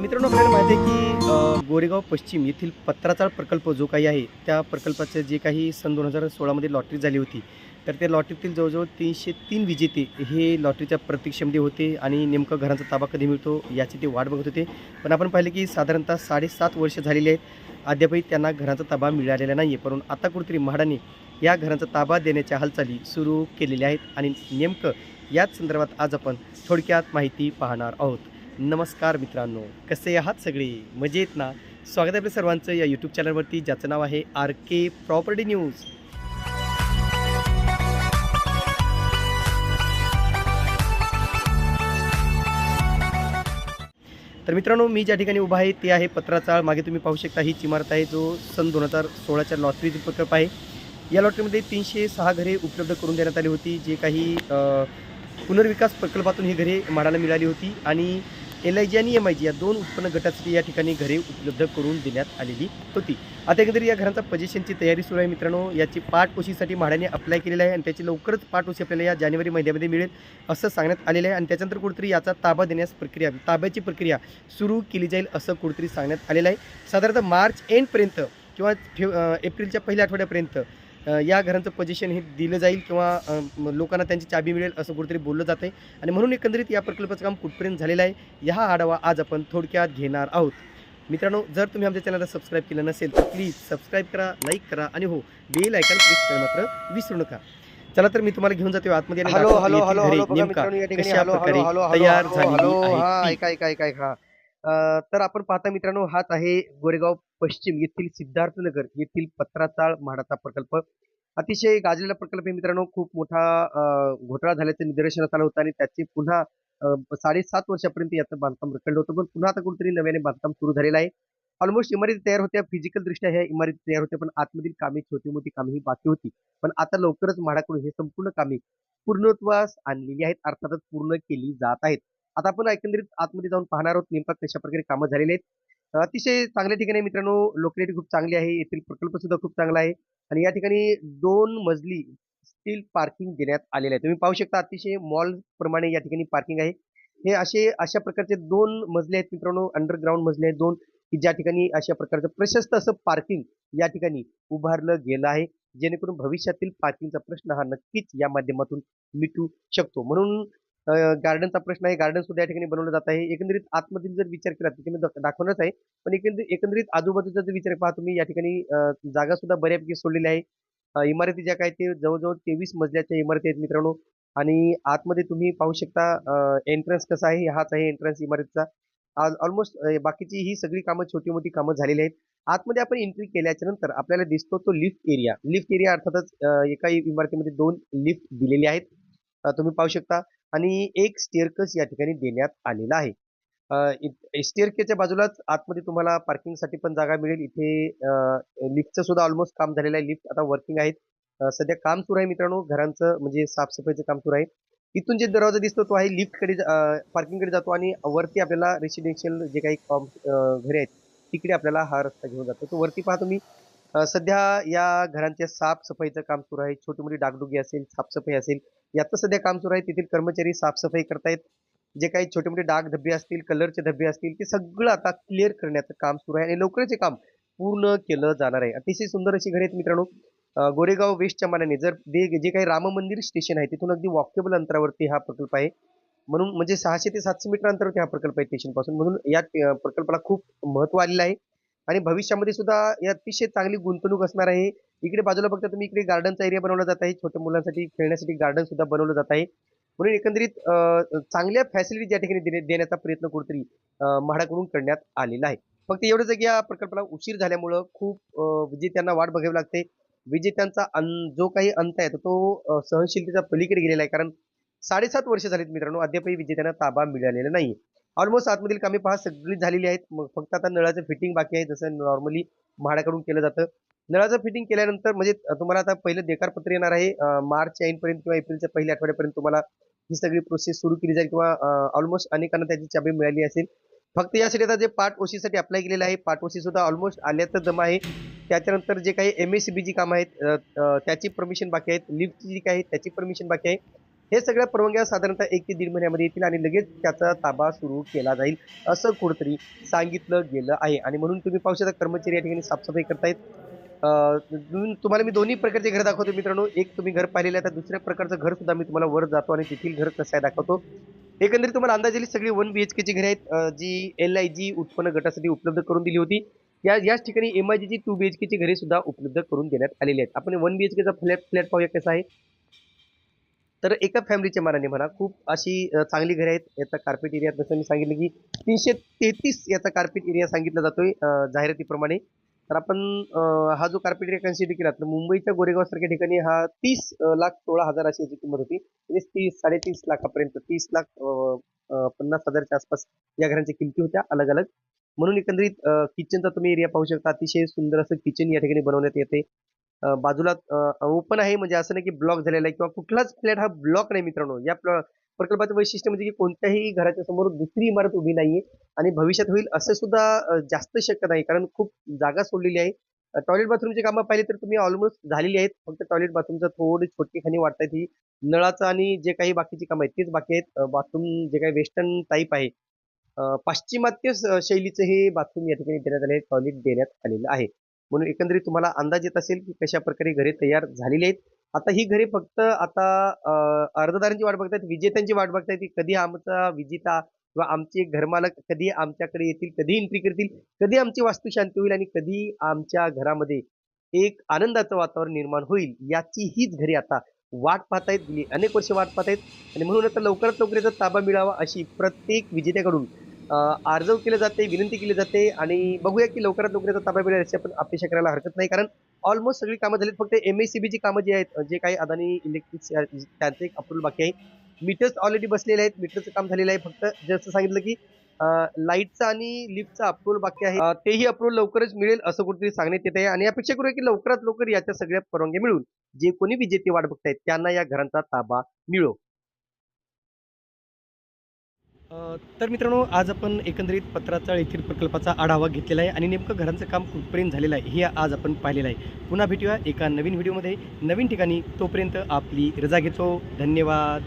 मित्रांनो आपल्याला माहिती आहे की गोरेगाव पश्चिम येथील पत्राचाळ प्रकल्प जो काही आहे त्या प्रकल्पाचे जे काही सन दोन हजार सोळामध्ये लॉटरी झाली होती तर त्या लॉटरीतील जवळजवळ तीनशे तीन विजेते हे लॉटरीच्या प्रतीक्षेमध्ये होते आणि नेमकं घरांचा ताबा कधी मिळतो याची ते वाट बघत होते. पण आपण पाहिलं की साधारणतः साडेसात वर्ष झालेली आहेत अद्यापही त्यांना घरांचा ताबा मिळालेला नाही आहे परंतु आता कुठेतरी म्हाडाने या घरांचा ताबा देण्याच्या हालचाली सुरू केलेल्या आहेत आणि नेमकं याच संदर्भात आज आपण थोडक्यात माहिती पाहणार आहोत. नमस्कार मित्रांनो कसे आहात सगळे? मजेत ना? स्वागत आहे आपल्या सर्वांचं या यूट्यूब चॅनलवरती ज्याचं नाव आहे आर के प्रॉपर्टी न्यूज तर मित्रांनो मी ज्या ठिकाणी उभा आहे ते आहे पत्राचाळ. मागे तुम्ही पाहू शकता हीच इमारत आहे जो सन दोन हजार सोळाच्या लॉटरीचा प्रकल्प आहे. या लॉटरीमध्ये तीनशे सहा घरे उपलब्ध करून देण्यात आली होती जे काही पुनर्विकास प्रकल्पातून ही घरे माडाला मिळाली होती. आणि एल आय जी आणि एम आय जी या दोन उत्पन्न गटासाठी या ठिकाणी घरे उपलब्ध करून देण्यात आलेली होती. आता एकंदरीत या घरांचा पजेशनची तयारी सुरू आहे मित्रांनो. याची पाठपोशीसाठी म्हाड्याने अप्लाय केलेला आहे आणि त्याची लवकरच पाठपोशी आपल्याला या जानेवारी महिन्यामध्ये मिळेल असं सांगण्यात आलेलं आहे. आणि त्याच्यानंतर कुठेतरी याचा ताबा देण्यास प्रक्रिया ताब्याची प्रक्रिया सुरू केली जाईल असं कुठेतरी सांगण्यात आलेलं आहे. साधारणतः मार्च एंडपर्यंत किंवा फेव एप्रिलच्या पहिल्या आठवड्यापर्यंत या घरांचं पोझिशन हे दिलं जाईल किंवा लोकांना त्यांची चाबी मिळेल असं कुठेतरी बोललं जातं आहे आणि म्हणून एकंदरीत या प्रकल्पाचं काम कुठपर्यंत झालेलं आहे या आढावा आज आपण थोडक्यात घेणार आहोत. मित्रांनो जर तुम्ही आमच्या चॅनलला सबस्क्राईब केलं नसेल तर प्लीज सबस्क्राईब करा लाईक करा आणि हो बेल आयकॉन क्लिक करायला मात्र विसरू नका. चला तर मी तुम्हाला घेऊन जातो आतमध्ये तयार हा अं, तर आपण पाहता मित्रांनो हाच आहे गोरेगाव पश्चिम येथील सिद्धार्थनगर येथील पत्राचाळ म्हाडाचा प्रकल्प. अतिशय गाजलेला प्रकल्प आहे मित्रांनो. खूप मोठा घोटाळा झाल्याचं निदर्शनास आलं होतं आणि त्याचे पुन्हा साडेसात वर्षापर्यंत याचं बांधकाम रखडलं होतं. पण पुन्हा आता कुठेतरी नव्याने बांधकाम सुरू झालेलं आहे. ऑलमोस्ट इमारती तयार होत्या. फिजिकल दृष्ट्या ह्या इमारती तयार होत्या. पण आतमधील कामे छोटी मोठी कामे ही बाकी होती. पण आता लवकरच म्हाडाकडून हे संपूर्ण कामे पूर्णत्वास आणलेली आहेत. अर्थातच पूर्ण केली जात आहेत. आता आपण एकंदरीत आतमध्ये जाऊन पाहणार आहोत नेमका कशा प्रकारे कामं झालेली आहेत. अतिशय चांगल्या ठिकाणी मित्रांनो लोकलिटी खूप चांगली आहे. येथील प्रकल्प सुद्धा खूप चांगला आहे. आणि या ठिकाणी दोन मजली स्टील पार्किंग देण्यात आलेले आहे. तुम्ही पाहू शकता अतिशय मॉल प्रमाणे या ठिकाणी पार्किंग आहे. हे असे अशा प्रकारचे दोन मजले आहेत मित्रांनो. अंडरग्राऊंड मजले आहेत दोन की ज्या ठिकाणी अशा प्रकारचं प्रशस्त असं पार्किंग या ठिकाणी उभारलं गेलं आहे. जेणेकरून भविष्यातील पार्किंगचा प्रश्न हा नक्कीच या माध्यमातून मिटू शकतो. म्हणून गार्डनचा प्रश्न आहे. गार्डन सुद्धा या ठिकाणी बनवलं जात आहे. एकंदरीत आतमधील जर विचार केला तर मी दाखवणारच आहे. पण एकंदरीत एकंदरीत आजूबाजूचा जर विचार पहा तुम्ही या ठिकाणी जागा सुद्धा बऱ्यापैकी सोडलेली आहे. इमारती ज्या काय ते जवळजवळ तेवीस मजल्याच्या इमारती आहेत मित्रांनो. आणि आतमध्ये तुम्ही पाहू शकता एंट्रन्स कसा आहे हाच आहे एंट्रन्स इमारतीचा. आज ऑलमोस्ट बाकीची ही सगळी कामं छोटी मोठी कामं झालेली आहेत. आतमध्ये आपण एंट्री केल्याच्यानंतर आपल्याला दिसतो तो लिफ्ट एरिया लिफ्ट एरिया अर्थातच एका इमारतीमध्ये दोन लिफ्ट दिलेले आहेत. तुम्ही पाहू शकता. आणि एक स्टेअरकस या ठिकाणी देण्यात आलेला आहे. स्टेअरकेच्या बाजूलाच आतमध्ये तुम्हाला पार्किंगसाठी पण जागा मिळेल. इथे लिफ्टचं सुद्धा ऑलमोस्ट काम झालेलं आहे. लिफ्ट आता वर्किंग आहेत. सध्या काम सुरू आहे मित्रांनो. घरांचं म्हणजे साफसफाईचं काम सुरू आहे. इथून जे दरवाजा दिसतो तो आहे लिफ्टकडे पार्किंगकडे जातो आणि वरती आपल्याला रेसिडेन्शियल जे काही कॉम घरे आहेत तिकडे आपल्याला हा रस्ता घेऊन जातो. तो वरती पहा तुम्ही. सध्या या घरांच्या साफसफाईचं काम सुरू आहे. छोटी मोठी डागडुगी असेल साफसफाई असेल. याचं सध्या काम सुरू आहे. तेथील कर्मचारी साफसफाई करतायत. जे काही छोटे मोठे डाग धब्बे असतील कलरचे धब्बे असतील ते सगळं आता क्लिअर करण्याचं काम सुरू आहे आणि लवकरच हे काम पूर्ण केलं जाणार आहे. अतिशय सुंदर अशी घरे आहेत मित्रांनो. गोरेगाव वेस्टच्या मानाने जर जे काही राम मंदिर स्टेशन आहे तिथून अगदी वॉकेबल अंतरावरती हा प्रकल्प आहे. म्हणून म्हणजे सहाशे ते सातशे मीटर अंतरावरती हा प्रकल्प आहे स्टेशनपासून म्हणून या प्रकल्पाला खूप महत्त्व आलेलं आहे. आणि भविष्यामध्ये सुद्धा या अतिशय चांगली गुंतवणूक असणार आहे. इकडे बाजूला बघता तुम्ही इकडे गार्डनचा एरिया बनवला जात आहे. छोट्या मुलांसाठी खेळण्यासाठी गार्डन सुद्धा बनवलं जात आहे. म्हणून एकंदरीत चांगल्या फॅसिलिटी या ठिकाणी देण्याचा प्रयत्न कुठेतरी म्हाडाकडून करण्यात आलेला आहे. फक्त एवढंच की या प्रकल्पाला उशीर झाल्यामुळं खूप विजेत्यांना वाट बघावी लागते. विजेत्यांचा अं, जो काही अंत आहे तो सहनशीलतेचा पलीकडे गेलेला आहे. कारण साडेसात वर्ष झालीत मित्रांनो अद्यापही विजेत्यांना ताबा मिळालेला नाही ऑलमोस्ट आतमधील कामे पहा सगळी झालेली आहेत. मग फक्त आता नळाचं फिटिंग बाकी आहे जसं नॉर्मली म्हाडाकडून केलं जातं. नळाचं फिटिंग केल्यानंतर म्हणजे तुम्हाला आता पहिलं देकारपत्र येणार आहे. मार्च ऐनपर्यंत किंवा एप्रिलच्या पहिल्या आठवड्यापर्यंत तुम्हाला ही सगळी प्रोसेस सुरू केली जाईल किंवा ऑलमोस्ट अनेकांना त्याची चाबी मिळाली असेल. फक्त यासाठी आता जे पार्ट ओशीसाठी अप्लाय केलेलं आहे पार्ट ओशी सुद्धा ऑलमोस्ट आल्याचं जमा आहे. त्याच्यानंतर जे काही एम एस सी बीची कामं आहेत त्याची परमिशन बाकी आहेत. लिफ्टची जी काही आहे त्याची परमिशन बाकी आहे. हे सगळ्या परवानग्या साधारणतः एक ते दीड महिन्यामध्ये येतील आणि लगेच त्याचा ताबा सुरू केला जाईल असं कुठंतरी सांगितलं गेलं आहे. आणि म्हणून तुम्ही पाहू शकता कर्मचारी या ठिकाणी साफसफाई करतायत. तुम्हाला मी दोन्ही प्रकारचे घर दाखवतो मित्रांनो. एक तुम्ही घर पाहिलेलं आहे तर दुसऱ्या प्रकारचं घर सुद्धा मी तुम्हाला वर जातो आणि तेथील घर कसं आहे दाखवतो. एकंदरीत तुम्हाला अंदाज येईल सगळी वन बी एच केची घरे आहेत. जी एल आय जी उत्पन्न गटासाठी उपलब्ध करून दिली होती. या याच ठिकाणी एम आय जीची टू बी एच केची घरे सुद्धा उपलब्ध करून देण्यात आलेली आहेत. आपण वन बी एच केचा फ्लॅट फ्लॅट पाहूया कसा आहे. तर एका फॅमिलीच्या मानाने म्हणा खूप अशी चांगली घरे आहेत. याचा कार्पेट एरिया जसं मी सांगितलं की तीनशे तेहतीस याचा कार्पेट एरिया सांगितला जातोय जाहिरातीप्रमाणे. तर आपण हा जो कार्पेट एरिया कन्सिडर केला तर मुंबईच्या गोरेगाव सारख्या ठिकाणी हा तीस लाख सोळा हजार अशी याची किंमत होती. म्हणजे तीस साडेतीस लाखापर्यंत तीस लाख पन्नास हजारच्या आसपास या घरांच्या किमती होत्या अलग अलग म्हणून एकंदरीत किचनचा तुम्ही एरिया पाहू शकता. अतिशय सुंदर असं किचन या ठिकाणी बनवण्यात येते. बाजूला ओपन आहे. म्हणजे असं नाही की ब्लॉक झालेला आहे किंवा कुठलाच फ्लॅट हा ब्लॉक नाही मित्रांनो. या प्रकल्पाचं वैशिष्ट्य म्हणजे की कोणत्याही घराच्या समोर दुसरी इमारत उभी नाहीये आणि भविष्यात होईल असं सुद्धा जास्त शक्य नाही. कारण खूप जागा सोडलेली आहे. टॉयलेट बाथरूमची कामं पाहिली तर तुम्ही ऑलमोस्ट झालेली आहेत. फक्त टॉयलेट बाथरूमचा थोडी छोटी खाणी वाटतायत ही. नळाचं आणि जे काही बाकीची कामं आहेत तेच बाकी आहेत. बाथरूम जे काही वेस्टर्न टाईप आहे. पाश्चिमात्य स- शैलीचं हे बाथरूम या ठिकाणी देण्यात आले टॉयलेट देण्यात आलेलं आहे. म्हणून एकंदरीत तुम्हाला अंदाज येत असेल की कशा प्रकारे घरे तयार झालेली आहेत. आता ही घरे फक्त आता अर्जदारांची वाट बघतायत विजेत्यांची वाट बघतायत की कधी आमचा विजेता किंवा आमचे घरमालक कधी आमच्याकडे येतील कधी एंट्री करतील कधी आमची वास्तू शांती होईल आणि कधी आमच्या घरामध्ये एक आनंदाचं वातावरण निर्माण होईल याची हीच घरे आता वाट पाहतायत गेली अनेक वर्ष वाट पाहतायत. आणि म्हणून आता लवकरात लवकर याचा ताबा मिळावा अशी प्रत्येक विजेत्याकडून अर्जव आर्जव केले जाते विनंती केली जाते. आणि बघूया की लवकरात लवकर याचा ताबा मिळेल अशी आपण अपेक्षा करायला हरकत नाही. कारण ऑलमोस्ट सगळी कामं झालीत. फक्त एम एस सी बीची कामं जी आहेत जे काही अदानी इलेक्ट्रिक त्यांचं एक बाकी आहे. मीटर्स ऑलरेडी बसलेले आहेत. मीटरचं काम झालेलं आहे. फक्त जसं सांगितलं की लाईटचं आणि लिफ्टचं अप्रूव्हल बाकी आहे. तेही अप्रूव्हल लवकरच मिळेल असं कुठेतरी सांगण्यात येत आहे. आणि अपेक्षा करूया की लवकरात लवकर याच्या सगळ्या परवानग्या मिळून जे कोणी विजेते वाट बघतायत त्यांना या घरांचा ताबा मिळो. तर मित्रांनो आज आपण एकंदरीत पत्राचा येथील प्रकल्पाचा आढावा घेतलेला आहे आणि नेमकं घरांचं काम कुठपर्यंत झालेलं आहे हे आज आपण पाहिलेलं आहे. पुन्हा भेटूया एका नवीन व्हिडिओमध्ये. नवीन ठिकाणी तोपर्यंत आपली रजा घेतो. धन्यवाद.